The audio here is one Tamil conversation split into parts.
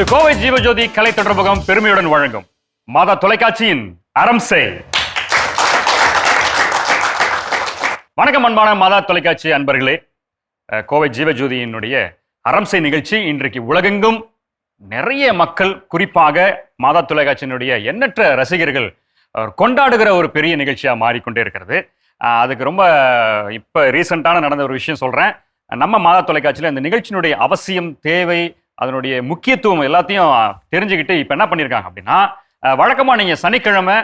இது கோவை ஜீவஜோதி கலை தொடர்பகம் பெருமையுடன் வழங்கும் மாதா தொலைக்காட்சியின் அரம்சை வணக்கம் அன்பான மாதா தொலைக்காட்சி அன்பர்களே. கோவை ஜீவஜோதியினுடைய அரம்சை நிகழ்ச்சி இன்றைக்கு உலகெங்கும் நிறைய மக்கள் குறிப்பாக மாதா தொலைக்காட்சியினுடைய எண்ணற்ற ரசிகர்கள் கொண்டாடுகிற ஒரு பெரிய நிகழ்ச்சியா மாறிக்கொண்டே இருக்கிறது. அதுக்கு ரொம்ப இப்ப ரீசெண்டான நடந்த ஒரு விஷயம் சொல்றேன். நம்ம மாதா தொலைக்காட்சியில் இந்த நிகழ்ச்சியினுடைய அவசியம் தேவை அதனுடைய முக்கியத்துவம் எல்லாத்தையும் தெரிஞ்சுக்கிட்டு இப்போ என்ன பண்ணியிருக்காங்க அப்படின்னா வழக்கமாக நீங்கள் சனிக்கிழமை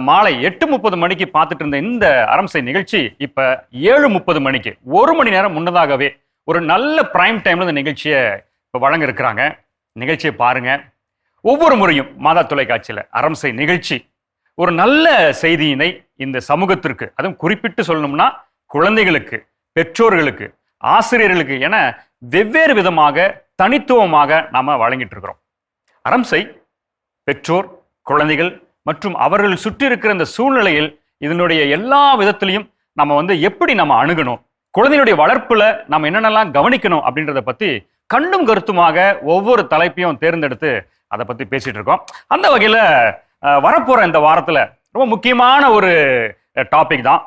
மாலை எட்டு முப்பது மணிக்கு பார்த்துட்டு இருந்த இந்த அரம்சை நிகழ்ச்சி இப்போ ஏழு முப்பது மணிக்கு ஒரு மணி நேரம் முன்னதாகவே ஒரு நல்ல ப்ரைம் டைமில் இந்த நிகழ்ச்சியை இப்போ வழங்க இருக்கிறாங்க நிகழ்ச்சியை பாருங்க. ஒவ்வொரு முறையும் மாதா தொலைக்காட்சியில் அரம்சை நிகழ்ச்சி ஒரு நல்ல செய்தியினை இந்த சமூகத்திற்கு அதுவும் குறிப்பிட்டு சொல்லணும்னா குழந்தைகளுக்கு பெற்றோர்களுக்கு ஆசிரியர்களுக்கு என வெவ்வேறு விதமாக தனித்துவமாக நாம் வழங்கிட்டு இருக்கிறோம் அரம்சை பெற்றோர் குழந்தைகள் மற்றும் அவர்கள் சுற்றி இருக்கிற இந்த சூழ்நிலையில் இதனுடைய எல்லா விதத்திலையும் நம்ம வந்து எப்படி நம்ம அணுகணும்? குழந்தையுடைய வளர்ப்பில் நம்ம என்னென்னலாம் கவனிக்கணும் அப்படின்றத பற்றி கண்ணும் கருத்துமாக ஒவ்வொரு தலைப்பையும் தேர்ந்தெடுத்து அதை பற்றி பேசிகிட்டு இருக்கோம் அந்த வகையில் வரப்போகிற இந்த வாரத்தில் ரொம்ப முக்கியமான ஒரு டாபிக் தான்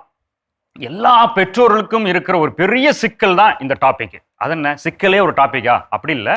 எல்லா பெற்றோர்களுக்கும் இருக்கிற ஒரு பெரிய சிக்கல் தான் இந்த டாபிக் அது என்ன? சிக்கலே ஒரு டாப்பிக்கா அப்படி இல்லை.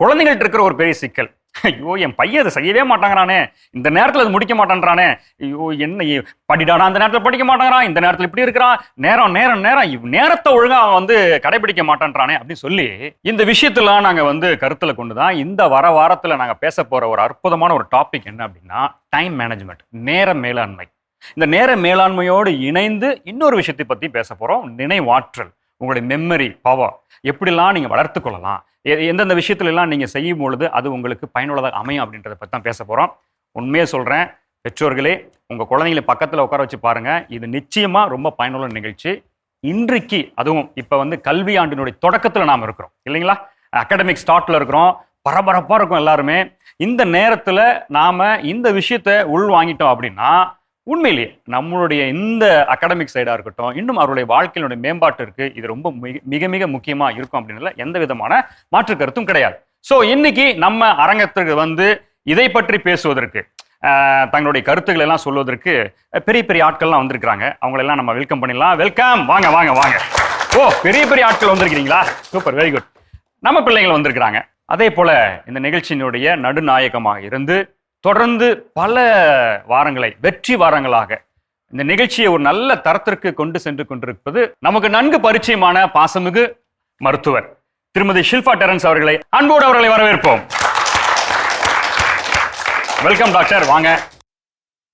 குழந்தைகள்ட்ட இருக்கிற ஒரு பெரிய சிக்கல். ஐயோ என் பையன் அதை செய்யவே மாட்டாங்கிறானே. இந்த நேரத்தில் அது முடிக்க மாட்டேன்றானே. ஐயோ என்ன படிடானா அந்த நேரத்தில் படிக்க மாட்டேங்கிறான் இந்த நேரத்தில் இப்படி இருக்கிறான் நேரம் நேரம் நேரம். இவ் நேரத்தை ஒழுங்காக அவன் வந்து கடைபிடிக்க மாட்டேன்றானே அப்படின்னு சொல்லி இந்த விஷயத்தெல்லாம் நாங்கள் வந்து கருத்தில் கொண்டு தான் இந்த வர வாரத்தில் நாங்கள் பேச போகிற ஒரு அற்புதமான ஒரு டாபிக் என்ன அப்படின்னா டைம் மேனேஜ்மெண்ட் நேர மேலாண்மை. இந்த நேர மேலாண்மையோடு இணைந்து இன்னொரு விஷயத்தை பற்றி பேச போகிறோம் நினைவாற்றல். உங்களுடைய மெமரி பவர் எப்படிலாம் நீங்கள் வளர்த்து கொள்ளலாம்? எ- எந்தெந்த விஷயத்துலலாம் நீங்கள் செய்யும் பொழுது அது உங்களுக்கு பயனுள்ளதாக அமையும் அப்படின்றத பற்றி தான் பேச போகிறோம் உண்மையை சொல்கிறேன் பெற்றோர்களே உங்கள் குழந்தைங்களை பக்கத்தில் உட்கார வச்சு பாருங்கள் இது நிச்சயமாக ரொம்ப பயனுள்ள நிகழ்ச்சி. இன்றைக்கு அதுவும் இப்போ வந்து கல்வி ஆண்டினுடைய தொடக்கத்தில் நாம் இருக்கிறோம். இல்லைங்களா? அகாடமிக் ஸ்டார்ட்டில் இருக்கிறோம். பரபரப்பாக இருக்கும் எல்லாருமே. இந்த நேரத்தில் நாம் இந்த விஷயத்தை உள் வாங்கிட்டோம் அப்படின்னா உண்மையிலேயே நம்மளுடைய இந்த அகாடமிக் சைடாக இருக்கட்டும் இன்னும் அவருடைய வாழ்க்கையினுடைய மேம்பாட்டிற்கு இது ரொம்ப மிக- மிக மிக முக்கியமாக இருக்கும் அப்படின்றதுல எந்த விதமான மாற்று கருத்தும் கிடையாது. ஸோ இன்னைக்கு நம்ம அரங்கத்துக்கு வந்து இதை பற்றி பேசுவதற்கு தங்களுடைய கருத்துக்களை எல்லாம் சொல்வதற்கு பெரிய பெரிய ஆட்கள்லாம் வந்திருக்கிறாங்க. அவங்களெல்லாம் நம்ம வெல்கம் பண்ணிடலாம். வெல்கம் வாங்க வாங்க வாங்க. ஓ பெரிய பெரிய ஆட்கள் வந்திருக்கிறீங்களா? சூப்பர் வெரி குட் நம்ம பிள்ளைங்கள் வந்திருக்கிறாங்க. அதே போல இந்த நிகழ்ச்சியினுடைய நடுநாயகமாக இருந்து தொடர்ந்து பல வாரங்களை வெற்றி வாரங்களாக இந்த நிகழ்ச்சியை ஒரு நல்ல தரத்திற்கு கொண்டு சென்று கொண்டிருப்பது நமக்கு நன்கு பரிச்சயமான பாசமிகு மருத்துவர் திருமதி ஷில்பா டெரன்ஸ் அவர்களை அன்போடு அவர்களை வரவேற்போம். வெல்கம் டாக்டர் வாங்க.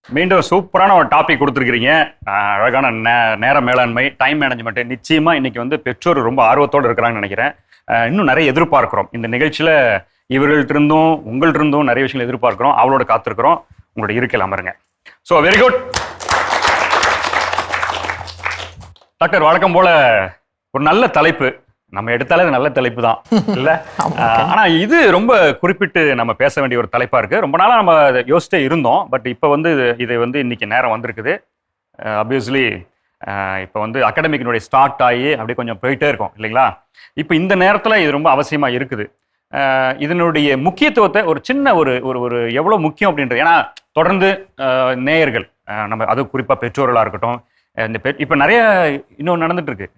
மீண்டும் சூப்பரான ஒரு டாபிக் கொடுத்துருக்கிறீங்க. அழகான நே- நேர மேலாண்மை டைம் மேனேஜ்மெண்ட் நிச்சயமா இன்னைக்கு வந்து பெற்றோர் ரொம்ப ஆர்வத்தோடு இருக்கிறாங்கன்னு நினைக்கிறேன். இன்னும் நிறைய எதிர்பார்க்குறோம். இந்த நிகழ்ச்சியில இவர்கள்ட்ட இருந்தும் உங்கள்ட்ட இருந்தும் நிறைய விஷயங்கள் எதிர்பார்க்கிறோம் அவளோட காத்திருக்கிறோம். உங்களோட இருக்கையில் அமருங்க. ஸோ வெரி குட் டாக்டர் வழக்கம் போல ஒரு நல்ல தலைப்பு. நம்ம எடுத்தாலே அது நல்ல தலைப்பு தான். இல்ல? ஆனா இது ரொம்ப குறிப்பிட்டு நம்ம பேச வேண்டிய ஒரு தலைப்பா இருக்கு. ரொம்ப நாளா நம்ம யோசிச்சே இருந்தோம். பட் இப்போ வந்து இது- வந்து இன்னைக்கு நேரம் வந்திருக்குது. அப்வியஸ்லி இப்போ வந்து அகாடமிக்கினுடைய ஸ்டார்ட் ஆகி அப்படியே கொஞ்சம் போயிட்டே இருக்கும். இல்லைங்களா? இப்போ இந்த நேரத்தில் இது ரொம்ப அவசியமா இருக்குது. இதனுடைய முக்கியத்துவத்தை ஒரு சின்ன ஒரு ஒரு ஒரு எவ்வளோ முக்கியம் அப்படின்றது. ஏன்னா தொடர்ந்து நேயர்கள் நம்ம அது குறிப்பாக பெற்றோர்களாக இருக்கட்டும் இந்த பெ இப்போ நிறைய இன்னொன்று நடந்துட்டு இருக்கு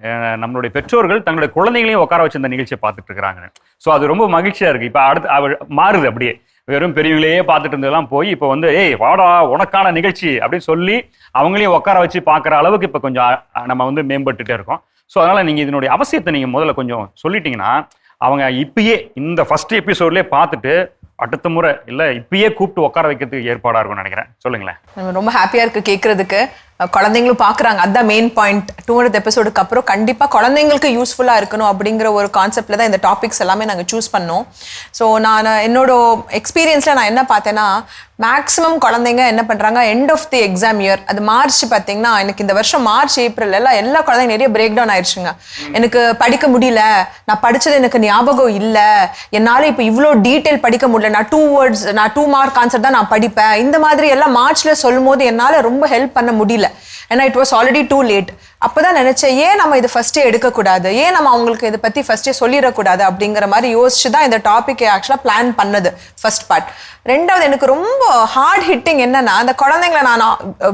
நம்மளுடைய பெற்றோர்கள் தங்களுடைய குழந்தைகளையும் உட்கார வச்சு இந்த நிகழ்ச்சியை பார்த்துட்டு இருக்கிறாங்க ஸோ அது ரொம்ப மகிழ்ச்சியாக இருக்குது இப்போ அடுத்து அவ மாறுது அப்படியே. வெறும் பெரியவங்களையே பார்த்துட்டு இருந்ததெல்லாம் போய் இப்போ வந்து ஏய் வாடா உனக்கான நிகழ்ச்சி அப்படின்னு சொல்லி அவங்களையும் உட்கார வச்சு பார்க்குற அளவுக்கு இப்போ கொஞ்சம் நம்ம வந்து மேம்பட்டுட்டே இருக்கோம். ஸோ அதனால் நீங்கள் இதனுடைய அவசியத்தை நீங்கள் முதல்ல கொஞ்சம் சொல்லிட்டீங்கன்னா அவங்க இப்பயே இந்த ஃபர்ஸ்ட் எபிசோட்லயே பார்த்துட்டு அடுத்த முறை இல்லை இப்பயே கூப்பிட்டு உட்கார வைக்கிறதுக்கு ஏற்பாடாக இருக்கும்னு நினைக்கிறேன். சொல்லுங்களேன். ரொம்ப ஹாப்பியாக இருக்குது கேட்குறதுக்கு குழந்தைங்களும் பார்க்குறாங்க. அதுதான் மெயின் பாயிண்ட் டூ ஹண்ட்ரட் எபிசோடுக்கு அப்புறம் கண்டிப்பாக குழந்தைங்களுக்கு யூஸ்ஃபுல்லாக இருக்கணும் அப்படிங்கிற ஒரு கான்செப்டில் தான் இந்த டாபிக்ஸ் எல்லாமே நாங்கள் சூஸ் பண்ணோம். ஸோ நான் என்னோட எக்ஸ்பீரியன்ஸில் நான் என்ன பார்த்தேன்னா மேக்ஸிமம் குழந்தைங்க என்ன பண்ணுறாங்க end of the exam year அது மார்ச் பார்த்தீங்கன்னா எனக்கு இந்த வருஷம் மார்ச் ஏப்ரல் எல்லாம் எல்லா குழந்தைங்க நிறைய பிரேக் டவுன் ஆயிடுச்சுங்க எனக்கு படிக்க முடியல. நான் படிச்சது எனக்கு ஞாபகம் இல்லை. என்னால் இப்போ இவ்வளோ டீட்டெயில் படிக்க முடியல. நான் டூ வேர்ட்ஸ் நான் டூ மார்க் ஆன்சர் தான் நான் படிப்பேன். இந்த மாதிரி எல்லாம் மார்ச்ல சொல்லும் போது என்னால் ரொம்ப ஹெல்ப் பண்ண முடியல. ஏன்னா it was already too late அப்பதான் நினச்சேன் ஏன் நம்ம இது ஃபஸ்ட்டே எடுக்கக்கூடாது? ஏன் நம்ம அவங்களுக்கு இதை பற்றி ஃபஸ்ட்டே சொல்லிடக்கூடாது அப்படிங்கிற மாதிரி யோசிச்சு தான் இந்த டாப்பிக்கை ஆக்சுவலாக பிளான் பண்ணது ஃபர்ஸ்ட் பார்ட் ரெண்டாவது எனக்கு ரொம்ப ஹார்ட் ஹிட்டிங் என்னன்னா அந்த குழந்தைங்களை நான்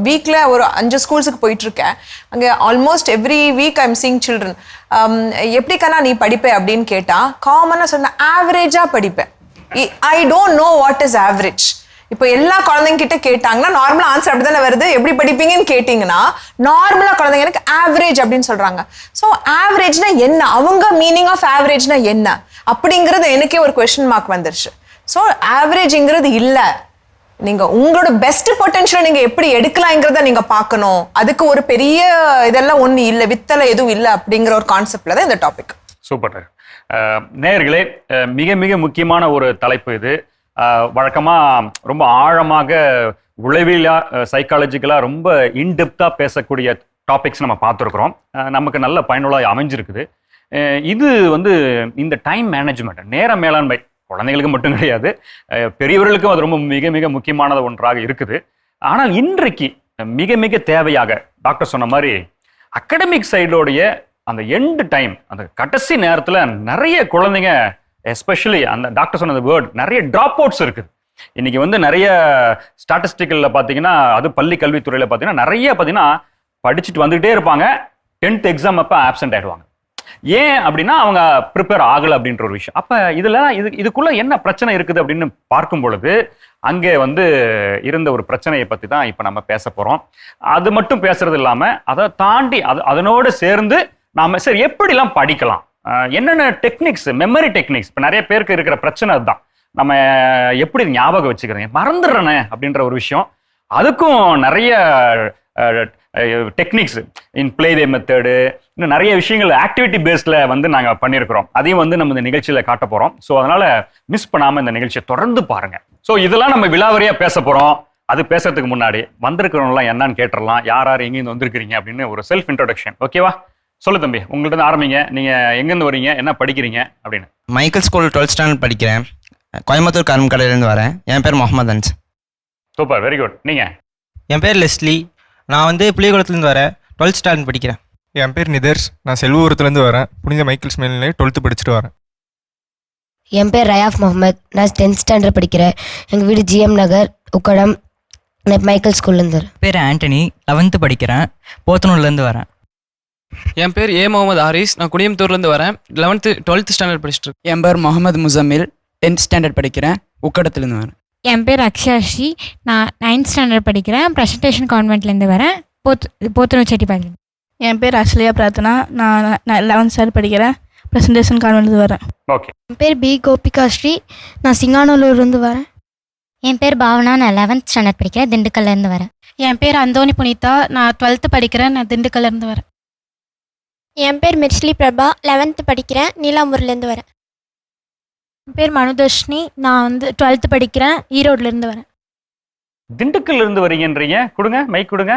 வீக்கில் ஒரு அஞ்சு ஸ்கூல்ஸுக்கு போயிட்டுருக்கேன். அங்கே almost every week I'm seeing children எப்படிக்கண்ணா நீ படிப்பே அப்படின்னு கேட்டால் காமனாக சொன்ன ஆவரேஜாக படிப்பேன். I don't know what is average இப்போ எல்லா குழந்தைங்க கிட்ட கேட்டாங்கன்னா நார்மலா ஆன்சர் அப்படி தானே வருது? எப்படி படிப்பீங்கன்னு கேட்டிங்கன்னா நார்மலா குழந்தைங்க எனக்கு ஆவரேஜ் அப்படின்னு சொல்றாங்க. ஸோ ஆவரேஜ்னா என்ன? அவங்க மீனிங் ஆஃப் ஆவரேஜ்னா என்ன? அப்படிங்கிறது எனக்கே ஒரு கொஸ்டின் மார்க் வந்துருச்சு. ஸோ ஆவரேஜ்ங்கிறது இல்லை. நீங்க உங்களோட பெஸ்ட் பொட்டன்ஷியல் நீங்க எப்படி எடுக்கலாங்கிறத நீங்க பார்க்கணும். அதுக்கு ஒரு பெரிய இதெல்லாம் ஒண்ணு இல்லை வித்தலை எதுவும் இல்லை அப்படிங்கிற ஒரு கான்செப்ட்ல தான் இந்த டாபிக் சூப்பர். நேர்களே மிக மிக முக்கியமான ஒரு தலைப்பு இது. வழக்கமாக ரொம்ப ஆழமாக உளவிலா சைக்காலஜிக்கலாக ரொம்ப இன்டெப்த்தாக பேசக்கூடிய டாபிக்ஸ் நம்ம பார்த்துருக்குறோம். நமக்கு நல்ல பயனுள்ள அமைஞ்சிருக்குது. இது வந்து இந்த டைம் மேனேஜ்மெண்ட் நேர மேலாண்மை குழந்தைகளுக்கு மட்டும் கிடையாது. பெரியவர்களுக்கும் அது ரொம்ப மிக மிக முக்கியமானது ஒன்றாக இருக்குது. ஆனால் இன்றைக்கு மிக மிக தேவையாக டாக்டர் சொன்ன மாதிரி அகடமிக் சைடோடைய அந்த எண்டு டைம் அந்த கடைசி நேரத்தில் நிறைய குழந்தைங்க எஸ்பெஷலி அந்த டாக்டர் சொன்ன வேர்ட் நிறைய ட்ராப் அவுட்ஸ் இருக்குது இன்னைக்கு வந்து நிறைய ஸ்டாட்டிஸ்டிக்கலில் பார்த்தீங்கன்னா அது பள்ளி கல்வித்துறையில் பார்த்தீங்கன்னா நிறைய பார்த்தீங்கன்னா படிச்சுட்டு வந்துகிட்டே இருப்பாங்க. டென்த் எக்ஸாம் அப்போ ஆப்சென்ட் ஆகிடுவாங்க ஏன் அப்படின்னா அவங்க ப்ரிப்பேர் ஆகலை அப்படின்ற ஒரு விஷயம். அப்போ இதில் இது இதுக்குள்ளே என்ன பிரச்சனை இருக்குது அப்படின்னு பார்க்கும் பொழுது அங்கே வந்து இருந்த ஒரு பிரச்சனையை பற்றி தான் இப்போ நம்ம பேச போகிறோம் அது மட்டும் பேசுறது இல்லாமல் அதை தாண்டி அது அதனோடு சேர்ந்து நாம் சரி எப்படிலாம் படிக்கலாம்? என்னென்ன டெக்னிக்ஸ் மெமரி டெக்னிக்ஸ் இப்போ நிறைய பேருக்கு இருக்கிற பிரச்சனை அதுதான். நம்ம எப்படி ஞாபகம் வச்சுக்கிறேன் மறந்துடுறேனே அப்படின்ற ஒரு விஷயம். அதுக்கும் நிறைய டெக்னிக்ஸ் இன் ப்ளேவே மெத்தடு இன்னும் நிறைய விஷயங்கள் ஆக்டிவிட்டி பேஸ்டில் வந்து நாங்கள் பண்ணியிருக்கிறோம். அதையும் வந்து நம்ம இந்த நிகழ்ச்சியில் காட்ட போகிறோம் ஸோ அதனால் மிஸ் பண்ணாமல் இந்த நிகழ்ச்சியை தொடர்ந்து பாருங்கள் ஸோ இதெல்லாம் நம்ம விழாவரியாக பேச போகிறோம் அது பேசுறதுக்கு முன்னாடி வந்திருக்கிறவங்களாம் என்னன்னு கேட்டுடலாம். யார் யார் எங்கேருந்து வந்திருக்கிறீங்க அப்படின்னு ஒரு செல்ஃப் இன்ட்ரோடக்ஷன் ஓகேவா சொல்லு தம்பி உங்கள்ட்ட இருந்து ஆரம்பிங்க. நீங்கள் எங்கேருந்து வரீங்க? என்ன படிக்கிறீங்க? அப்படின்னு. மைக்கேல் ஸ்கூல் டுவெல்த் ஸ்டாண்டர்ட் படிக்கிறேன். கோயம்புத்தூர் கரும் கடையிலேருந்து வரேன். என் பேர் முகமது அன்ஸ். சூப்பர் வெரி குட் நீங்கள் என் பேர் லெஸ்லி. நான் வந்து புளியகுளத்துலேருந்து வரேன். டுவெல்த் ஸ்டாண்டர்ட் படிக்கிறேன். என் பேர் நிதர்ஷ் நான் செல்வபுரத்துலேருந்து வரேன். புனித மைக்கேல்ஸ் மேல்நிலை டுவெல்த்து படிச்சுட்டு வரேன். என் பேர் ரயாஃப் முகமது. நான் டென்த் ஸ்டாண்டர்ட் படிக்கிறேன். எங்கள் வீடு ஜிஎம் நகர் உக்கடம். நான் மைக்கேல் ஸ்கூல்லேருந்து வரேன். பேர் ஆண்டனி. லெவன்த்து படிக்கிறேன். போத்தனூர்லேருந்து வரேன். என் பேர் ஏ முகமது ஹாரிஸ். நான் குடியம்புத்தூர்லேருந்து வரேன். லெவன்த்து டுவெல்த் ஸ்டாண்டர்ட் படிச்சுட்டு இருக்கேன். என் பேர் முகமது முசம்மில். டென்த் ஸ்டாண்டர்ட் படிக்கிறேன். உக்கடத்துலேருந்து வரேன். என் பேர் அக்ஷாஷி. நான் நைன்த் ஸ்டாண்டர்ட் படிக்கிறேன். ப்ரெசன்டேஷன் கான்வென்ட்லேருந்து வரேன். போத் போத்தனூர் செட்டிப்பாளையம் என் பேர் அஸ்லியா பிரார்த்தனா. நான் நான் லெவன்த் ஸ்டாண்டர்ட் படிக்கிறேன். ப்ரெசன்டேஷன் கான்வென்ட் வரேன். ஓகே என் பேர் பி கோபிகா ஸ்ரீ நான் சிங்கானூர்லேருந்து வரேன். என் பேர் பாவனா. நான் லெவன்த் ஸ்டாண்டர்ட் படிக்கிறேன். திண்டுக்கல்லேருந்து வரேன். என் பேர் அந்தோனி புனிதா. நான் டுவெல்த்து படிக்கிறேன். நான் திண்டுக்கல்லேருந்து வரேன். என் பேர் மிர்ஸ்லி பிரபா. லெவன்த்து படிக்கிறேன். நீலாம்பூர்லேருந்து வரேன். என் பேர் மனுதர்ஷினி. நான் வந்து டுவெல்த்து படிக்கிறேன். ஈரோட்லேருந்து வரேன். திண்டுக்கல்ல இருந்து வரீங்கன்றீங்க. கொடுங்க. மைக் கொடுங்க.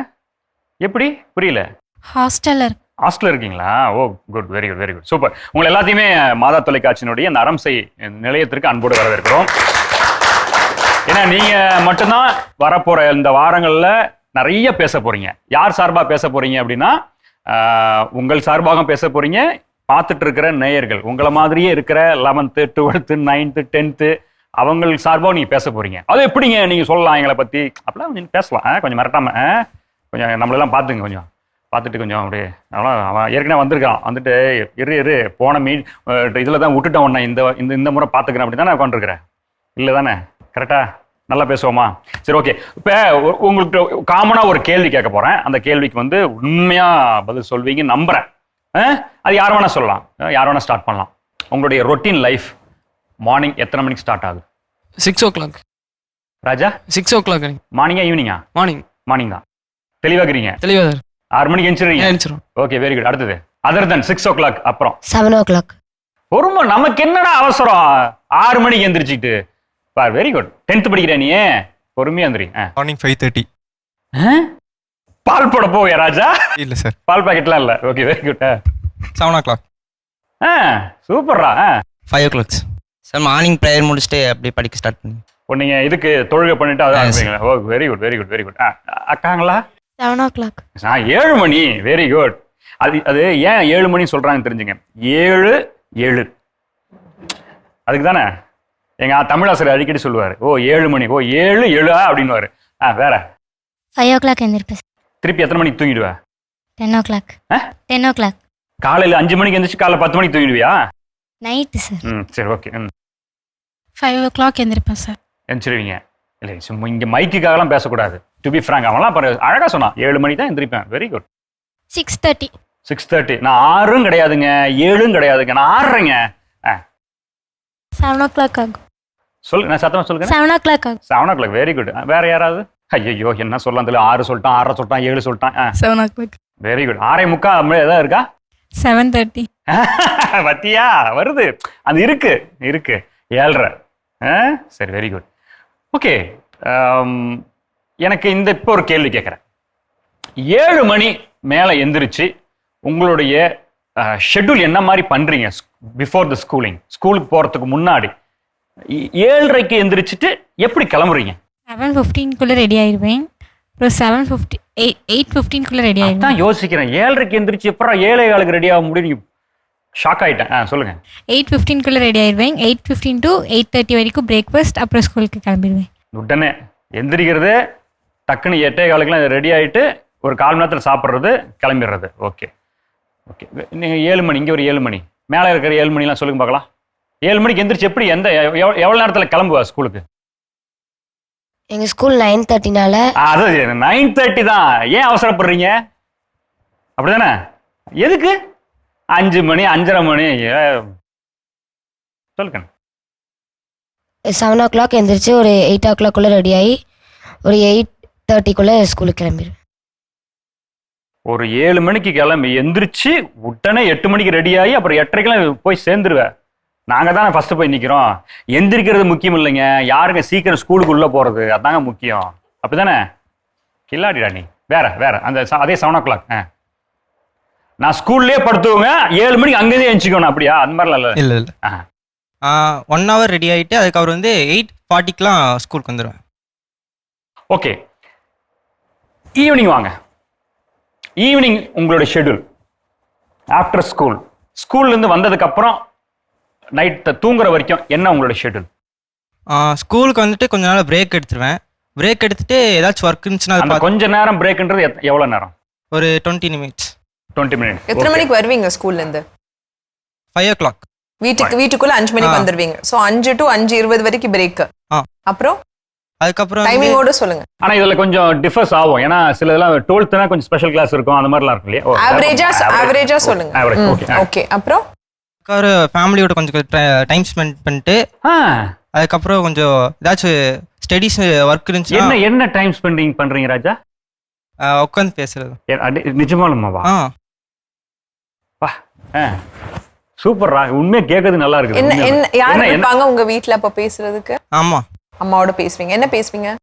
எப்படி? புரியல. ஹாஸ்டலில் இருக்கு. ஹாஸ்டல்ல இருக்கீங்களா? ஓ good very good very good super உங்களை எல்லாத்தையுமே மாதா தொலைக்காட்சியினுடைய அந்த அரம்சை நிலையத்திற்கு அன்போடு வரவேற்கிறோம். ஏன்னா நீங்க மட்டும்தான் வரப்போற இந்த வாரங்கள்ல நிறைய பேச போறீங்க. யார் சார்பா பேச போறீங்க அப்படின்னா உங்கள் சார்பாக பேச போறீங்க. பார்த்துட்டு இருக்கிற நேயர்கள் உங்களை மாதிரியே இருக்கிற லெவன்த்து டுவெல்த்து நைன்த்து டென்த்து அவங்கள் சார்பாக நீங்க பேச போறீங்க. அது எப்படிங்க நீங்க சொல்லலாம் எங்களை பத்தி? அப்படிலாம் கொஞ்சம் பேசலாம். கொஞ்சம் மிரட்டாம கொஞ்சம் நம்மளெல்லாம் பார்த்துங்க கொஞ்சம். பார்த்துட்டு கொஞ்சம் அப்படியே அவன் அவன் ஏற்கனவே வந்திருக்கான். வந்துட்டு இரு இரு போன மீ இதில் தான் விட்டுட்டேன் உன்னை. இந்த இந்த இந்த முறை பார்த்துக்கிறேன் அப்படி தானே உட்காந்துருக்குறேன் இல்லை தானே கரெக்டாக நல்லா பேசுவோமா? சரி ஓகே இப்போ உங்களுக்கு காமனாக ஒரு கேள்வி கேட்க போகிறேன் அந்த கேள்விக்கு வந்து உண்மையாக பதில் சொல்வீங்க நம்புகிறேன்? அது யார் வேணால் சொல்லலாம். யார் வேணால் ஸ்டார்ட் பண்ணலாம். உங்களுடைய ரொட்டீன் லைஃப் மார்னிங் எத்தனை மணிக்கு ஸ்டார்ட் ஆகுது? Six o'clock Raja? Six o'clock மார்னிங்கா ஈவினிங்கா மார்னிங் மார்னிங் தான் தெளிவாக்குறீங்க தெளிவாக சார் ஆறு மணிக்கு எழுந்திரும் ஓகே வெரி குட் அடுத்தது. Other then six o'clock அப்புறம்? செவன் ஓ கிளாக் பொறுமை நமக்கு என்னடா அவசரம்? ஆறு மணிக்கு எந்திரிச்சிட்டு பார் வெரி குட் டென்த் படிக்கிற நீ? பொறுமையா எந்திரி ஆ. மார்னிங் ஃபைவ் தேர்ட்டி ஆ? பால் போட போவியா ராஜா? இல்லை சார் பால் பாக்கெட்லாம் இல்ல. Okay very good seven o'clock ஆ சூப்பர்ரா ஆ. Five o'clocks sir morning prayer முடிச்சுட்டு அப்படியே படிக்க ஸ்டார்ட் பண்ணி. இப்போ நீங்க இதுக்கு தொழுகை பண்ணிட்டு அதான் ஓ very good very good very good அக்காங்களா? Seven o'clock நான் ஏழு மணி. வெரி குட் அது அது ஏன் ஏழு மணி சொல்றாங்கன்னு தெரிஞ்சுங்க. ஏழு ஏழு. அதுக்கு தானே எங்க தமிழாசிரியர் அடிக்கடி சொல்லுவார் ஓ ஏழு மணி ஓ ஏழு ஏழு அப்படின்னுவாரு. ஆ வேற? ஃபைவ் ஓ கிளாக் எழுந்திருப்பேன் திருப்பி எத்தனை மணிக்கு தூங்கிடுவ? டென் ஓ கிளாக் ஆ? டென் ஓ கிளாக் காலையில அஞ்சு மணிக்கு எந்திரிச்சு காலைல பத்து மணிக்கு தூங்கிடுவியா? நைட்டு சார் ம் சரி ஓகே ம். ஃபைவ் ஓ கிளாக் எழுந்திருப்பேன் சார் எந்திரிச்சிருவீங்க. இல்லை சும்மா இங்க மைக்குக்காகலாம் பேசக்கூடாது. டு பி ஃப்ராங்க் அவன்லாம் பாரு அழகா சொன்னான். ஏழு மணிக்கு தான் எந்திரிப்பேன். Very good six thirty six thirty நான் ஆறும் கிடையாதுங்க ஏழும் கிடையாதுங்க. நான் ஆறுறேங்க. ஆ. செவன் ஓ கிளாக் ஆகும். சொல்லு நான் சத்தமா சொல்லுங்க செவன் ஓ கிளாக் ஆகும். Seven o'clock very good வேற யாராவது? ஐயோ என்ன சொல்லலாம் தெரியல. ஆறு சொல்லிட்டான் ஆறு சொல்லிட்டான் ஏழு சொல்லிட்டான். Seven o'clock very good ஆறே முக்கா ஏதாவது இருக்கா? செவன் தேர்ட்டி பத்தியா வருது. அது இருக்கு. இருக்கு. ஏழ்ரை? சரி வெரி குட் ஓகே எனக்கு இந்த இப்போ ஒரு கேள்வி கேட்குறேன். ஏழு மணி மேலே எந்திரிச்சு உங்களுடைய ஷெட்யூல் என்ன மாதிரி பண்றீங்க? பிஃபோர் த ஸ்கூலிங் ஸ்கூலுக்கு போறதுக்கு முன்னாடி. ஏழரைக்கு எந்திரிச்சிட்டு எப்படி கிளம்புறீங்க? செவன் ஃபிஃப்டீன்குள்ளே ரெடி ஆயிடுவேன் அப்புறம் செவன் ஃபிஃப்டி எயிட் எயிட் ஃபிஃப்டீன்குள்ளே ரெடி ஆயிடுவேன் தான் யோசிக்கிறேன். ஏழரைக்கு எந்திரிச்சு எப்பறம் ஏழை ஆளுக்கு ரெடி ஆக முடியும் ஷாக் ஆயிட்டேன். ஆ சொல்லுங்க. எயிட் ஃபிஃப்டீன்குள்ளே ரெடி ஆயிடுவேன் eight fifteen to eight thirty வரைக்கும் பிரேக்ஃபாஸ்ட் அப்புறம் ஸ்கூலுக்கு கிளம்பிடுவேன். உடனே எந்திரிக்கிறது டக்குன்னு எட்டே காலுக்குலாம் ரெடி ஆயிட்டு ஒரு கால் மணி நேரத்தில் சாப்பிட்றது கிளம்பிடுறது. ஓகே ஓகே நீங்கள் ஏழு மணி இங்கே ஒரு ஏழு மணி. மேலே இருக்கிற ஏழு மணிலாம் சொல்லுங்க பார்க்கலாம். ஏழு மணிக்கு எந்திரிச்சு எப்படி எந்த எவ்வளோ எவ்வளோ நேரத்தில் கிளம்புவா ஸ்கூலுக்கு? எங்கள் ஸ்கூல் நைன் தேர்ட்டினால அது நைன் தேர்ட்டி தான். ஏன் அவசரப்படுறீங்க? அப்படிதானே? எதுக்கு? அஞ்சு மணி அஞ்சரை மணி ஏ. சொல்லுங்க. செவன் ஓ கிளாக் எழுந்திரிச்சு ஒரு எயிட் ஓ கிளாக்குள்ளே ரெடி ஆகி ஒரு எயிட் தேர்ட்டிக்குள்ளே ஸ்கூலுக்கு கிளம்பிடுவேன். ஒரு ஏழு மணிக்கு கிளம்பி எந்திரிச்சு உடனே எட்டு மணிக்கு ரெடி ஆகி அப்புறம் எட்டரைக்கெல்லாம் போய் சேர்ந்துருவேன். நாங்கள் தானே ஃபர்ஸ்ட் போய் நிற்கிறோம் எந்திரிக்கிறது முக்கியம் இல்லைங்க. யாருங்க சீக்கிரம் ஸ்கூலுக்கு உள்ளே போகிறது அதாங்க முக்கியம். அப்படிதானே கில்லாடிடா நீ வேற வேற. அந்த அதே செவன் ஓ கிளாக் ஆ. நான் ஸ்கூல்லேயே படுத்துவோங்க ஏழு மணிக்கு அங்கேயே எழுச்சிக்கணும் அப்படியா? அந்த மாதிரிலாம் இல்லை. இல்லை இல்லை. ஆ ஒன் ஹவர் ரெடி ஆகிட்டு அதுக்கப்புறம் வந்து எயிட் ஃபார்ட்டிக்கெலாம் ஸ்கூலுக்கு வந்துடுவேன் ஓகே ஈவினிங் வாங்க. ஈவினிங் உங்களோட ஷெட்யூல் ஆஃப்டர் ஸ்கூல் ஸ்கூல்லேருந்து வந்ததுக்கப்புறம் நைட் தூங்குற வரைக்கும் என்ன உங்களோட ஷெட்யூல் ஸ்கூலுக்கு வந்துட்டு கொஞ்ச நாள் பிரேக் எடுத்துருவேன். பிரேக் எடுத்துட்டு ஏதாச்சும் ஒர்க் இருந்துச்சுன்னா கொஞ்ச நேரம் பிரேக்ன்றது எவ்வளவு நேரம்? ஒரு டுவெண்ட்டி நிமிட்ஸ் டுவெண்ட்டி மினிட்ஸ் எத்தனை மணிக்கு வருவீங்க ஸ்கூல்ல இருந்து? ஃபைவ் ஓ கிளாக் வீட்டுக்கு வீட்டுக்குள்ள அஞ்சு மணிக்கு. வந்துருவீங்க. சோ அஞ்சு டு அஞ்சு இருபது வரைக்கும் பிரேக். அப்புறம்? அதுக்கப்புறம் டைமிங்கோட சொல்லுங்க. ஆனா இதுல கொஞ்சம் டிஃபர்ஸ் ஆகும். ஏன்னா சில இதெல்லாம் டுவெல்த்னா கொஞ்சம் ஸ்பெஷல் கிளாஸ் இருக்கும். அந்த மாதிரிலாம் இருக்கும் இல்லையா? ஆவரேஜா ஆவரேஜா சொல்லுங்க. ஓகே அப்புறம்? அதுக்கப்புறம் ஃபேமிலியோட கொஞ்சம் டைம் ஸ்பெண்ட் பண்ணிட்டு அதுக்கப்புறம் கொஞ்சம் ஏதாச்சும் ஸ்டடீஸ் ஒர்க் என்ன இருந்துச்சுன்னா என்ன டைம் ஸ்பெண்டிங் பண்றீங்க ராஜா? உட்காந்து பேசுறது. நிஜமாலுமாவா? ஆ. சூப்பர்ரா உண்மையா கேட்கறது நல்லா இருக்குது. என்ன. என்ன யார் என்ன- என்ன- இருப்பாங்க உங்க வீட்ல அப்ப பேசுறதுக்கு? ஆமாம் அம்மாவோட பேசுவீங்க. என்ன பேசுவீங்க?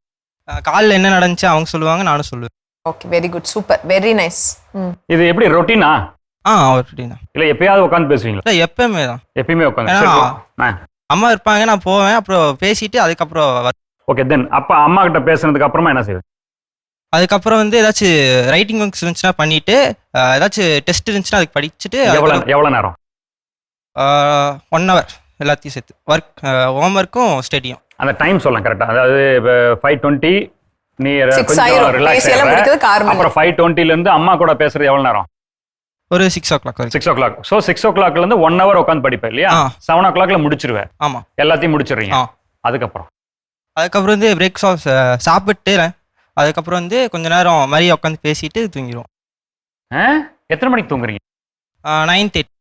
காலைல என்ன நடந்துச்சு அவங்க சொல்லுவாங்க நானும் சொல்லுவேன். Okay very good super. Very nice இது எப்படி ரொட்டீனா? ஆ ஆல்ரெடி தான் இல்ல எப்பயாவது உட்காந்து பேசுவீங்களா? இல்லை எப்பயுமே தான். எப்பயுமே உட்காந்து அம்மா இருப்பாங்க நான் போவேன் அப்புறம் பேசிட்டு அதுக்கப்புறம் ஓகே தென் அப்ப அம்மா கிட்ட பேசுனதுக்கு அப்புறமா என்ன செய்யுது அதுக்கப்புறம் வந்து ஏதாச்சும் ரைட்டிங் ஒர்க்ஸ் இருந்துச்சுன்னா பண்ணிட்டு அஹ், ஏதாச்சும் டெஸ்ட் இருந்துச்சுன்னா அதுக்கு படிச்சுட்டு எவ்வளவு எவ்வளவு நேரம்? ஒன் ஹவர் எல்லாத்தையும் சேர்த்து. ஒர்க் ஹோம் ஒர்க்கும் ஸ்டடியும் அந்த டைம் சொல்லலாம் கரெக்டா அதாவது ஃபைவ் டுவெண்ட்டி நீ Six ஆயிரும். ரிலாக்ஸ் முடிக்கிறதுக்கு ஆறு மணி. அப்புறம் ஃபைவ் டுவெண்ட்டில இருந்து அம்மா கூட பேசுறது எவ்வளவு நேரம்? ஒரு six o'clock six o'clock so six ஓ கிளாக்ல இருந்து ஒன் ஹவர் உட்காந்து படிப்பேன் இல்லையா. செவன் ஓ கிளாக்ல முடிச்சிருவேன். ஆமாம் எல்லாத்தையும் முடிச்சிடுறீங்க. அதுக்கப்புறம்? அதுக்கப்புறம் வந்து பிரேக்ஃபாஸ்ட் சாப்பிட்டு அதுக்கப்புறம் வந்து கொஞ்ச நேரம் மாதிரி உட்காந்து பேசிட்டு தூங்கிடுவோம்? எத்தனை மணிக்கு தூங்குறீங்க? நைன் தேர்ட்டி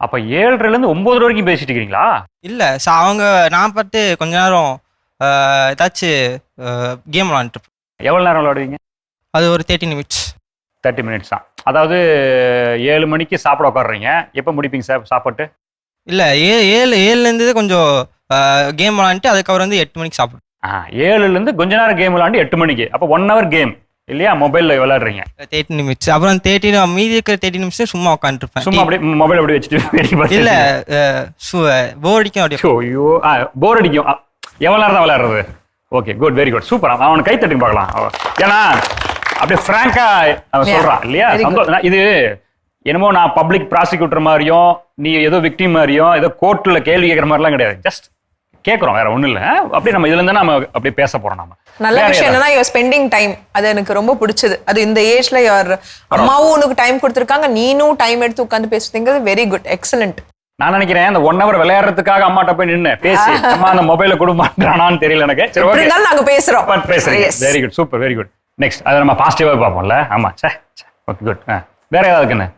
அப்ப ஏழரைல இருந்து ஒன்பது வரைக்கும் பேசிட்டு இருக்கீங்களா? இல்லை அவங்க நான் பார்த்து கொஞ்ச நேரம் ஏதாச்சும் கேம் விளாண்டுட்டு எவ்வளவு நேரம் விளையாடுவீங்க அது ஒரு தேர்ட்டி நிமிட்ஸ் தேர்ட்டி மினிட்ஸ் தான். அதாவது ஏழு மணிக்கு சாப்பிட உட்காடுறீங்க எப்போ முடிப்பீங்க சார் சாப்பாட்டு? இல்லை ஏ ஏழு ஏழுலேருந்து கொஞ்சம் கேம் விளாண்டுட்டு அதுக்கப்புறம் வந்து எட்டு மணிக்கு சாப்பிடுவோம் ஆ ஏழுல இருந்து கொஞ்ச நேரம் கேம் விளையாண்டு எட்டு மணிக்கு. அப்போ ஒன் ஹவர் கேம் இல்லையா? மொபைல்ல விளையாடுறீங்க தேர்ட்டி நிமிட்ஸ் அப்புறம் தேர்ட்டி மீதி இருக்கிற தேர்ட்டி நிமிஷம் சும்மா உட்காந்துருப்பேன் சும்மா அப்படியே மொபைல் அப்படியே வச்சுட்டு இல்லை போர் அடிக்கும் அப்படியே. ஐயோ, ஐயோ போர் அடிக்கும். அ, எவ்வளவு நேரம் தான் விளையாடுறது okay good very good super. அவனை கை தட்டி பார்க்கலாம். ஏன்னா அப்படியே ஃப்ராங்கா அவன். சொல்றான் இல்லையா? இது என்னமோ நான் பப்ளிக் ப்ராசிக்யூட்டர் மாதிரியும் நீ ஏதோ விக்டிம் மாதிரியும் ஏதோ கோர்ட்ல கேள்வி கேட்கற மாதிரிலாம் கிடையாது. ஜஸ்ட் கேட்குறோம் வேற ஒண்ணும் இல்ல. அப்படியே நம்ம இதுல இருந்து நம்ம அப்படியே பேச போறோம் நம்ம நல்ல விஷயம்? என்னன்னா யுவர் ஸ்பெண்டிங் டைம் அது எனக்கு ரொம்ப பிடிச்சது. அது இந்த ஏஜ்ல யுவர் அம்மாவும் உனக்கு டைம் கொடுத்துருக்காங்க நீனும் டைம் எடுத்து உட்காந்து பேசுறதுங்கிறது வெரி குட் எக்ஸலண்ட் நான் நினைக்கிறேன் அந்த ஒன் ஹவர் விளையாடுறதுக்காக அம்மாட்ட போய் நின்னு பேசி அம்மா அந்த மொபைல கொடுமாட்டானான்னு தெரியல எனக்கு. சரி ஓகே நாங்க பேசுறோம். Yes. Very good super very good next அதை நம்ம பாசிட்டிவா பார்ப்போம்ல? ஆமா சே ஓகே குட் வேற ஏதாவது இருக்குன்னு?